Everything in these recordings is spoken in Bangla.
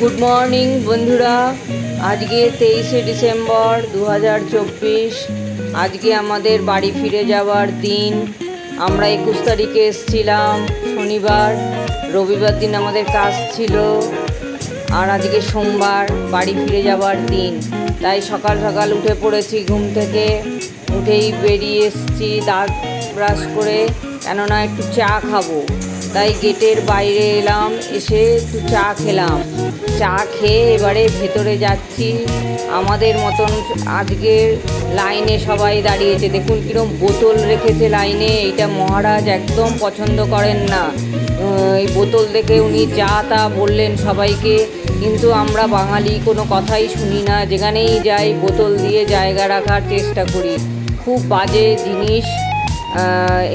গুড মর্নিং বন্ধুরা। আজকে তেইশে ডিসেম্বর দু হাজার চব্বিশ। আজকে আমাদের বাড়ি ফিরে যাওয়ার দিন। আমরা একুশ তারিখে এসেছিলাম, শনিবার। রবিবার দিন আমাদের কাজ ছিল। আর আজকে সোমবার বাড়ি ফিরে যাওয়ার দিন। তাই সকাল সকাল উঠে পড়েছি ঘুম থেকে। উঠেই বেরিয়ে এসেছি দাঁত ব্রাশ করে। কেননা একটু চা খাব। তাই গেটের বাইরে এলাম, এসে একটু চা খেলাম। চা খেয়ে এবারে ভেতরে যাচ্ছি। আমাদের মতন আজকে লাইনে সবাই দাঁড়িয়েছে। দেখুন কীরকম বোতল রেখেছে লাইনে। এটা মহারাজ একদম পছন্দ করেন না। এই বোতল দেখে উনি যা তা বললেন সবাইকে। কিন্তু আমরা বাঙালি, কোনো কথাই শুনি না। যেখানেই যাই, বোতল দিয়ে জায়গা রাখার চেষ্টা করি। খুব বাজে জিনিস।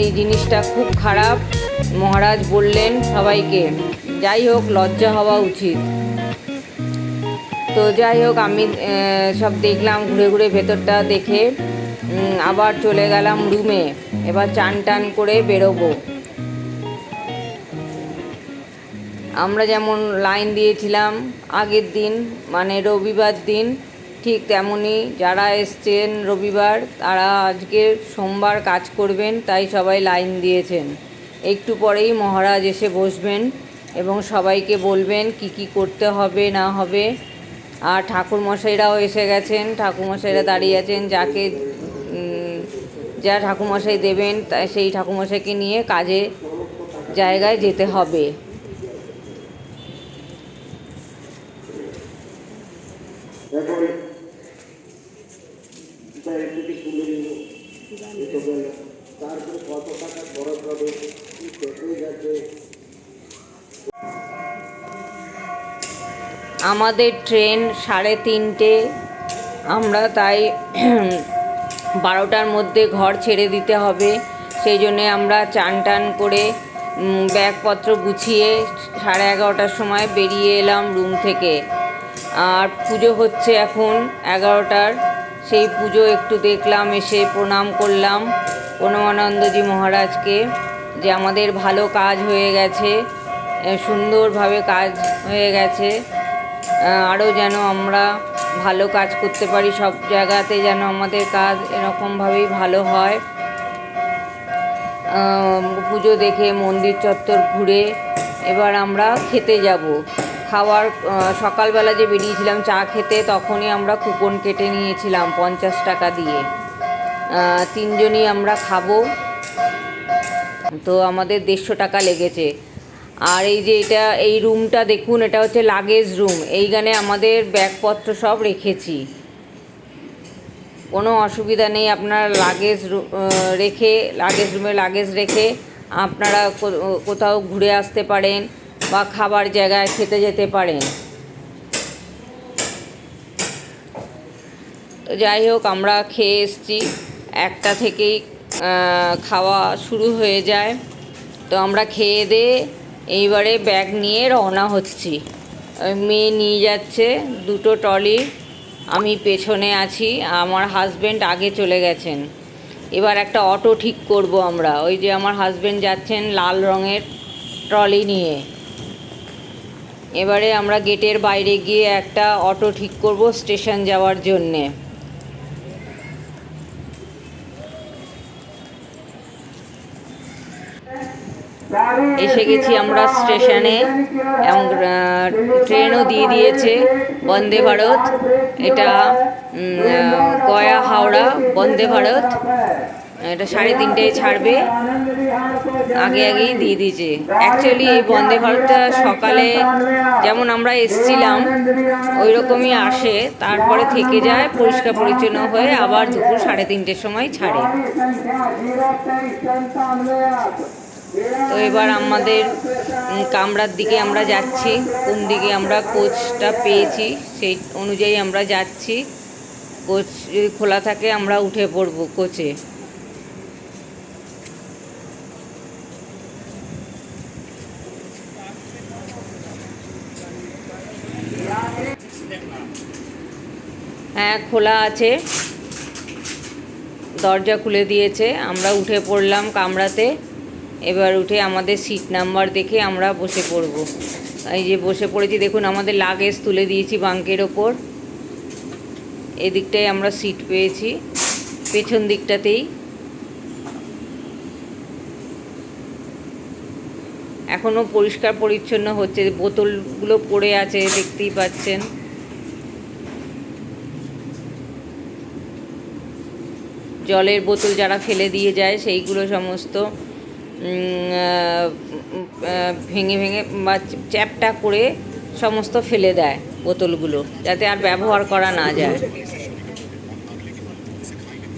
এই জিনিসটা খুব খারাপ। মহারাজ বললেন, সবাইকে, যাই হোক, লজ্জা হওয়া উচিত। তো যাই হোক, আমি সব দেখলাম ঘুরে ঘুরে ভেতরটা দেখে। আবার চলে গেলাম রুমে এবার চান টান করে বেরোবো। আমরা যেমন লাইন দিয়েছিলাম আগের দিন মানে রবিবার দিন ঠিক তেমনই যারা এসছেন রবিবার, তারা আজকে সোমবার কাজ করবেন, তাই সবাই লাইন দিয়েছেন। একটু পরেই মহারাজ এসে বসবেন এবং সবাইকে বলবেন কি কি করতে হবে, না হবে। আর ঠাকুরমশাইরাও এসে গেছেন, ঠাকুরমশাইরা দাঁড়িয়ে আছেন, যাকে যা ঠাকুরমশাই দেবেন সেই ঠাকুরমশাইকে নিয়ে কাজে, জায়গায় যেতে হবে। গেল তারপরে কত টাকা খরচ হবে? কি আমাদের ট্রেন সাড়ে তিনটে। আমরা তাই বারোটার মধ্যে ঘর ছেড়ে দিতে হবে। সেই জন্যে আমরা চান টান করে ব্যাগপত্র গুছিয়ে সাড়ে এগারোটার সময় বেরিয়ে এলাম রুম থেকে। আর পুজো হচ্ছে এখন এগারোটার। সেই পুজো একটু দেখলাম, এসে প্রণাম করলাম প্রণমানন্দজি মহারাজকে যে আমাদের ভালো কাজ হয়ে গেছে সুন্দরভাবে কাজ হয়ে গেছে আরও যেন আমরা ভালো কাজ করতে পারি, সব জায়গাতে যেন আমাদের কাজ এরকমভাবেই ভালো হয়। পুজো দেখে মন্দির চত্বর ঘুরে এবার আমরা খেতে যাব। খাওয়ার সকালবেলা যে বেরিয়েছিলাম চা খেতে, তখনই আমরা কুপন কেটে নিয়েছিলাম পঞ্চাশ টাকা দিয়ে। তিনজনই আমরা খাব। তো আমাদের দেড়শো টাকা লেগেছে। আর এই যে এটা, এই রুমটা দেখুন, এটা হচ্ছে লাগেজ রুম। এইখানে আমাদের ব্যাগপত্র সব রেখেছি। কোনো অসুবিধা নেই, আপনার লাগেজ রেখে, লাগেজ রুমে লাগেজ রেখে আপনারা কোথাও ঘুরে আসতে পারেন। বা খাবার জায়গায় খেতে যেতে পারেন তো যাই হোক, আমরা খেয়ে এসেছি। একটা থেকেই খাওয়া শুরু হয়ে যায়। তো আমরা খেয়ে দিয়ে এইবারে ব্যাগ নিয়ে রওনা হচ্ছি। মেয়ে নিয়ে যাচ্ছে দুটো ট্রলি। আমি পেছনে আছি, আমার হাজবেন্ড আগে চলে গেছেন। এবার একটা অটো ঠিক করব আমরা। ওই যে আমার হাজবেন্ড যাচ্ছেন লাল রঙের ট্রলি নিয়ে। এবারে আমরা গেটের বাইরে গিয়ে একটা অটো ঠিক করব স্টেশন যাওয়ার জন্যে। এসে গেছি আমরা স্টেশনে এবং ট্রেনও দিয়ে দিয়েছে বন্দে ভারত। এটা গয়া হাওড়া বন্দে ভারত। এটা সাড়ে তিনটেয় ছাড়বে। আগে আগেই দিয়ে দিয়েছে। অ্যাকচুয়ালি এই বন্দে ভারতটা সকালে যেমন আমরা এসছিলাম ওই রকমই আসে। তারপরে থেকে যায়, পরিষ্কার পরিচ্ছন্ন হয়ে আবার দুপুর সাড়ে তিনটের সময় ছাড়ে। তো এবার আমাদের কামরার দিকে আমরা যাচ্ছি। কোন দিকে আমরা কোচটা পেয়েছি, সেই অনুযায়ী আমরা যাচ্ছি। কোচ যদি খোলা থাকে, আমরা উঠে পড়ব কোচে। হ্যাঁ খোলা আছে। দরজা খুলে দিয়েছে। আমরা উঠে পড়লাম কামরাতে। এবার উঠে আমাদের সিট নাম্বার দেখে আমরা বসে পড়ব। এই যে বসে পড়েছি, দেখুন আমাদের লাগেজ তুলে দিয়েছি বাঙ্কের ওপর। এদিকটায় আমরা সিট পেয়েছি। পেছন দিকটাতেই। এখনও পরিষ্কার পরিচ্ছন্ন হচ্ছে। বোতলগুলো পড়ে আছে, দেখতেই পাচ্ছেন। জলের বোতল যারা ফেলে দিয়ে যায়, সেইগুলো সমস্ত ভেঙে ভেঙে বা চ্যাপটা করে সমস্ত ফেলে দেয় বোতলগুলো, যাতে আর ব্যবহার করা না যায়।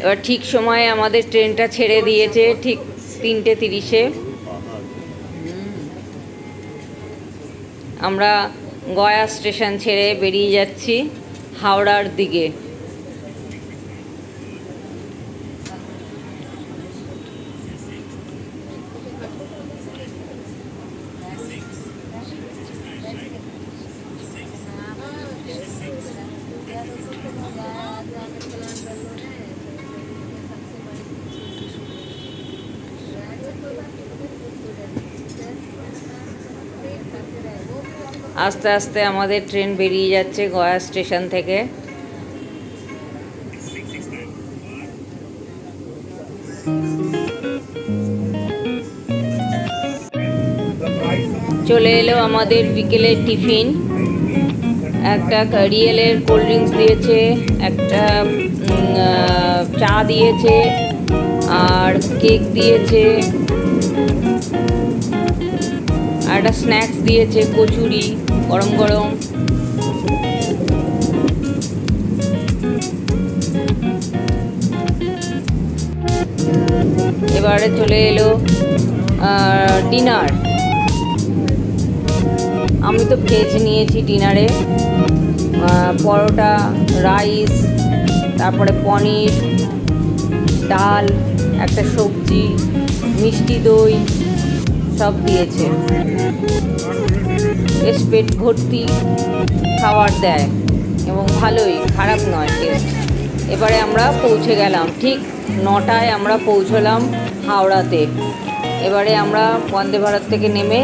এবার ঠিক সময়ে আমাদের ট্রেনটা ছেড়ে দিয়েছে, ঠিক তিনটে তিরিশে। আমরা গয়া স্টেশন ছেড়ে বেরিয়ে যাচ্ছি হাওড়ার দিকে। আস্তে আস্তে আমাদের ট্রেন বেরিয়ে যাচ্ছে গয়া স্টেশন থেকে। চলে এলো আমাদের বিকেলের টিফিন। একটা রিয়েলের কোল্ড ড্রিঙ্কস দিয়েছে, একটা চা দিয়েছে, আর কেক দিয়েছে। একটা স্ন্যাক্স দিয়েছে, কচুরি, গরম গরম। এবারে চলে এলো ডিনার আমি তো ভেজ নিয়েছি ডিনারে পরোটা রাইস তারপরে পনির, ডাল, একটা সবজি, মিষ্টি দই। সব দিয়েছে। বেশ পেট ভর্তি খাবার দেয় এবং ভালোই, খারাপ নয় টেস্ট এবারে আমরা পৌঁছে গেলাম, ঠিক নটায় আমরা পৌঁছলাম হাওড়াতে। এবারে আমরা বন্দে ভারত থেকে নেমে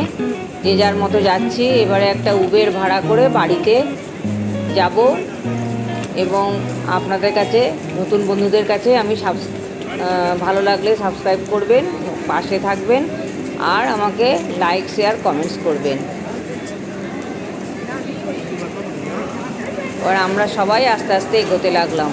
যে যার মতো যাচ্ছি, এবারে একটা উবের ভাড়া করে বাড়িতে যাব এবং আপনাদের কাছে, নতুন বন্ধুদের কাছে আমি সাবস ভালো লাগলে সাবস্ক্রাইব করবেন, পাশে থাকবেন। আর আমাকে লাইক শেয়ার কমেন্টস করবেন। এবার আমরা সবাই আস্তে আস্তে এগোতে লাগলাম।